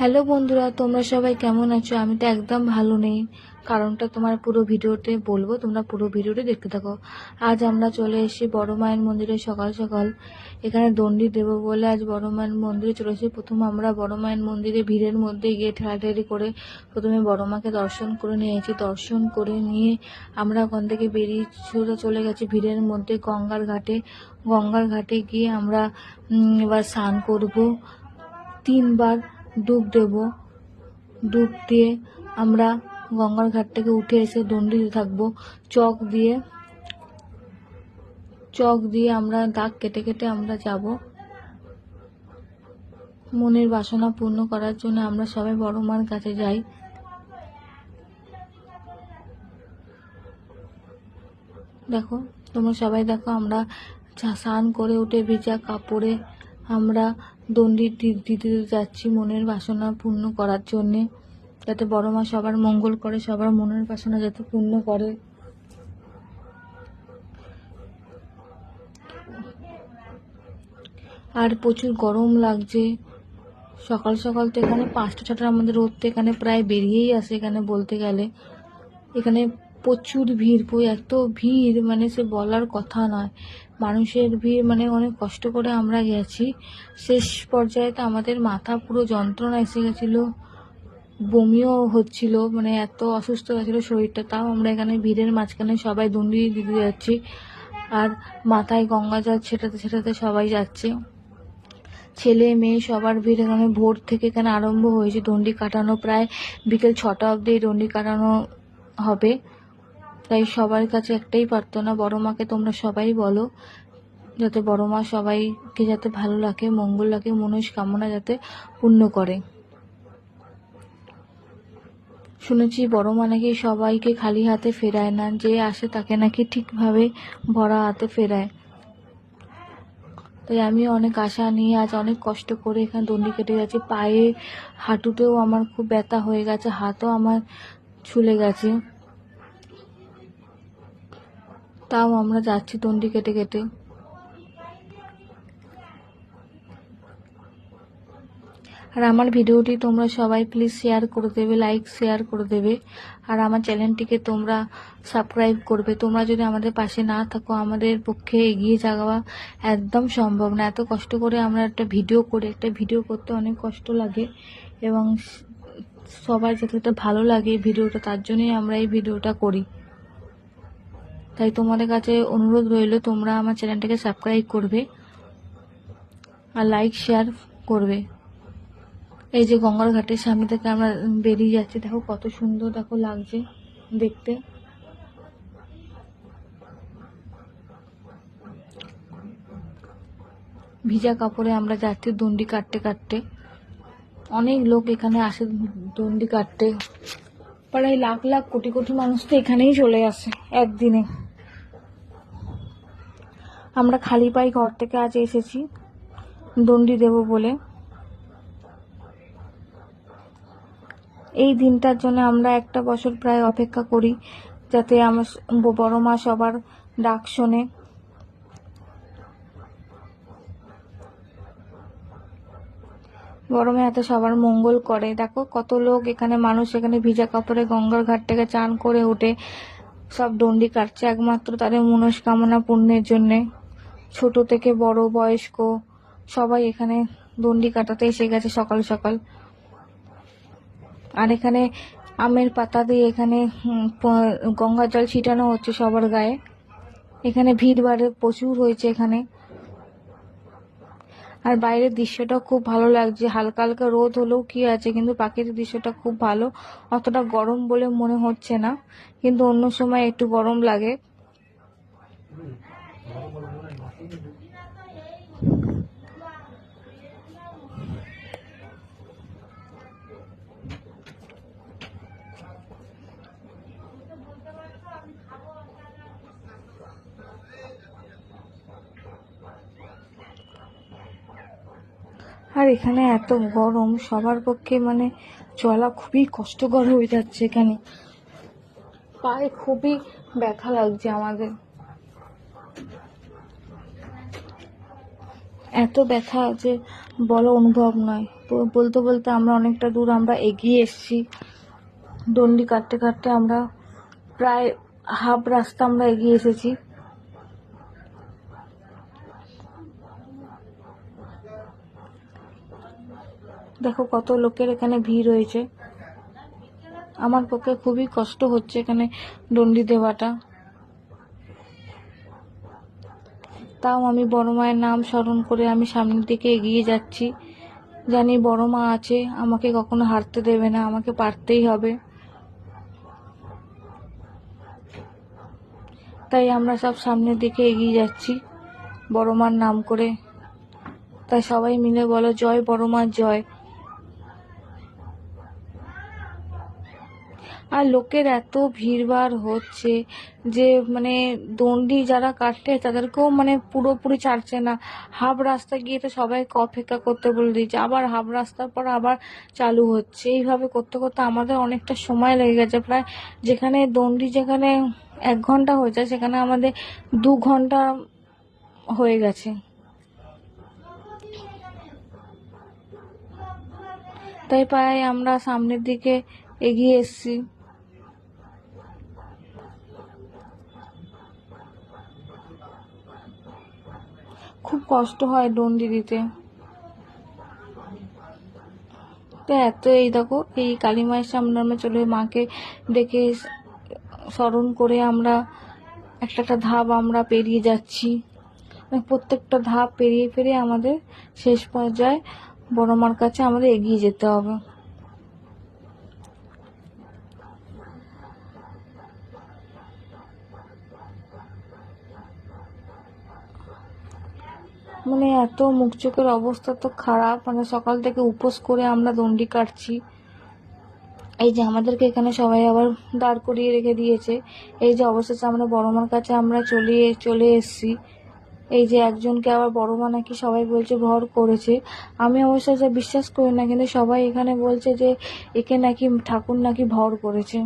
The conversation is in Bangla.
হ্যালো বন্ধুরা, তোমরা সবাই কেমন আছো? আমি তো একদম ভালো নেই। কারণটা তোমার পুরো ভিডিওতে বলব, তোমরা পুরো ভিডিওটি দেখতে থাকো। আজ আমরা চলে এসেছি বড় মায়ের মন্দিরে সকাল সকাল। এখানে দণ্ডি দেব বলে আজ বড় মায়ের মন্দিরে চলে এসেছি। প্রথম আমরা বড় মায়ের মন্দিরে ভিড়ের মধ্যে গিয়ে ঠেলাঠেলি করে প্রথমে বড় মাকে দর্শন করে নিয়েছি। দর্শন করে নিয়ে আমরা ওখান থেকে বেরিয়ে সোজা চলে গেছি ভিড়ের মধ্যে গঙ্গার ঘাটে। গঙ্গার ঘাটে গিয়ে আমরা এবার স্নান করব। তিনবার ডুব দেব। ডুব দিয়ে আমরা গঙ্গার ঘাট থেকে উঠে এসে দণ্ডি দিতে থাকব। চক দিয়ে চক দিয়ে আমরা দাগ কেটে কেটে আমরা যাব। মনের বাসনা পূর্ণ করার জন্য আমরা সবাই বড় মার কাছে যাই। দেখো, তোমরা সবাই দেখো আমরা স্নান করে উঠে ভিজা কাপড়ে আমরা দণ্ডি দিতে যাচ্ছি মনের বাসনা পূর্ণ করার জন্যে। যাতে বড় মা সবার মঙ্গল করে, সবার মনের বাসনা যাতে পূর্ণ করে। আর প্রচুর গরম লাগছে। সকাল সকাল তো এখানে পাঁচটা, ছটার আমাদের রোদ তো এখানে প্রায় বেরিয়েই আসে এখানে বলতে গেলে। এখানে প্রচুর ভিড় এত ভিড় মানে সে বলার কথা নয়। মানুষের ভিড় মানে অনেক কষ্ট করে আমরা গেছি। শেষ পর্যায়ে তো আমাদের মাথা পুরো যন্ত্রণা এসে গেছিল, বমিও হচ্ছিল মানে এত অসুস্থ গেছিল শরীরটা, তাও আমরা এখানে ভিড়ের মাঝখানে সবাই দণ্ডি দিতে যাচ্ছি। আর মাথায় গঙ্গা জল ছেটাতে ছেটাতে সবাই যাচ্ছে। ছেলে, মেয়ে সবার ভিড় এখানে ভোর থেকে এখানে আরম্ভ হয়েছে। দণ্ডি কাটানো প্রায় বিকেল ছটা অবধি এই দণ্ডি কাটানো হবে। তাই সবার কাছে একটাই প্রার্থনা, বড় মাকে তোমরা সবাই বলো, যাতে বড় মা সবাইকে যাতে ভালো লাগে মঙ্গল লাগে মনস্কামনা যাতে পূর্ণ করে। শুনেছি বড় মা নাকি সবাইকে খালি হাতে ফেরায় না, যে আসে তাকে নাকি ঠিকভাবে ভরা হাতে ফেরায়। তাই আমি অনেক আশা নিয়ে আজ অনেক কষ্ট করে এখানে দণ্ডি কেটে গেছি। পায়ে হাঁটুতেও আমার খুব ব্যথা হয়ে গেছে, হাতও আমার ছুলে গেছে। তাও আমরা যাচ্ছি দণ্ডি কেটে কেটে। আর আমার ভিডিওটি তোমরা সবাই প্লিজ শেয়ার করে দেবে লাইক শেয়ার করে দেবে। আর আমার চ্যানেলটিকে তোমরা সাবস্ক্রাইব করবে। তোমরা যদি আমাদের পাশে না থাকো, আমাদের পক্ষে এগিয়ে যাওয়া একদম সম্ভব না। এত কষ্ট করে আমরা একটা ভিডিও করে, একটা ভিডিও করতে অনেক কষ্ট লাগে এবং সবার যাতে ভালো লাগে ভিডিওটা তার জন্যই আমরা এই ভিডিওটা করি। তাই তোমাদের কাছে অনুরোধ রইল, তোমরা আমার চ্যানেলটাকে সাবস্ক্রাইব করবে আর লাইক শেয়ার করবে। এই যে গঙ্গার ঘাটের সামনে থেকে আমরা বেরিয়ে যাচ্ছি, দেখো কত সুন্দর দেখো লাগছে দেখতে। ভিজা কাপড়ে আমরা যাচ্ছি দণ্ডি কাটতে কাটতে। অনেক লোক এখানে আসে দণ্ডি কাটতে। প্রায় লাখ লাখ কোটি কোটি মানুষ তো এখানেই চলে আসে একদিনে। আমরা খালি পাই ঘর থেকে আজ এসেছি, দণ্ডি দেব বলে। এই দিনটার জন্য আমরা একটা বছর প্রায় অপেক্ষা করি, যাতে আমার বড় মা সবার ডাক শোনে। বড় মা এত সবার মঙ্গল করে। দেখো, কত লোক এখানে, মানুষ এখানে ভিজা কাপড়ে গঙ্গার ঘাট থেকে চান করে উঠে সব দণ্ডি কাটছে, একমাত্র তাদের মনস্কামনা পূর্ণের জন্যে। ছোট থেকে বড়, বয়স্ক, সবাই এখানে দণ্ডি কাটাতে এসে গেছে সকাল সকাল। আর এখানে আমের পাতা দিয়ে এখানে গঙ্গার জল ছিটানো হচ্ছে সবার গায়ে। এখানে ভিড় বাড়ে প্রচুর হয়েছে এখানে। আর বাইরের দৃশ্যটা খুব ভালো লাগছে। হালকা হালকা রোদ হলেও কি আছে, কিন্তু প্রাকৃতিক দৃশ্যটা খুব ভালো। অতটা গরম বলে মনে হচ্ছে না, কিন্তু অন্য সময় একটু গরম লাগে। আর এখানে এত গরম, সবার পক্ষে মানে চলা খুবই কষ্টকর হয়ে যাচ্ছে এখানে। পায়ে খুবই ব্যথা লাগছে আমাদের। এত ব্যথা যে বলো অনুভব নয়। বলতে বলতে আমরা অনেকটা দূর আমরা এগিয়ে এসেছি। ডন্ডি কাটতে কাটতে আমরা প্রায় হাফ রাস্তা আমরা এগিয়ে এসেছি। দেখো কত লোকের এখানে ভিড় হয়েছে আমার পক্ষে খুবই কষ্ট হচ্ছে এখানে ডন্ডি দেওয়াটা। তাও আমি বড় মায়ের নাম স্মরণ করে আমি সামনের দিকে এগিয়ে যাচ্ছি। জানি বড় মা আছে, আমাকে কখনো হারতে দেবে না, আমাকে পারতেই হবে। তাই আমরা সব সামনের দিকে এগিয়ে যাচ্ছি, বড় মার নাম করে। তাই সবাই মিলে বলো, জয় বড় মার জয়। আর লোকের এত ভিড়ভাড় হচ্ছে যে মানে দণ্ডি যারা কাটে তাদেরকেও মানে পুরোপুরি ছাড়ছে না। হাফ রাস্তা গিয়ে তো সবাইকে অপেক্ষা করতে বলে দিয়েছে। আবার হাফ রাস্তার পর আবার চালু হচ্ছে। এইভাবে করতে করতে আমাদের অনেকটা সময় লেগে গেছে। প্রায় যেখানে দণ্ডি যেখানে এক ঘণ্টা হয়ে যায়, সেখানে আমাদের দু ঘণ্টা হয়ে গেছে। তাই প্রায় আমরা সামনের দিকে এগিয়ে এসেছি। খুব কষ্ট হয় ডন্ডি দিতে। তো এত এই দেখো, এই কালী মায়ের সামনে আমরা চলে মাকে ডেকে স্মরণ করে আমরা একটা একটা ধাপ আমরা পেরিয়ে যাচ্ছি। মানে প্রত্যেকটা ধাপ পেরিয়ে পেরিয়ে আমাদের শেষ পর্যায়ে বড় মার কাছে আমাদের এগিয়ে যেতে হবে। মানে এত মুখ চোখের অবস্থা তো খারাপ। মানে সকাল থেকে উপোস করে আমরা দণ্ডি কাটছি। এই যে আমাদেরকে এখানে সবাই আবার দাঁড় করিয়ে রেখে দিয়েছে। এই যে অবশেষে আমরা বড়মার কাছে আমরা চলে চলে এসেছি। এই যে একজনকে আবার বড় মা নাকি সবাই বলছে ভর করেছে। আমি অবশ্য বিশ্বাস করি না, কিন্তু সবাই এখানে বলছে যে একে নাকি ঠাকুর নাকি ভর করেছে।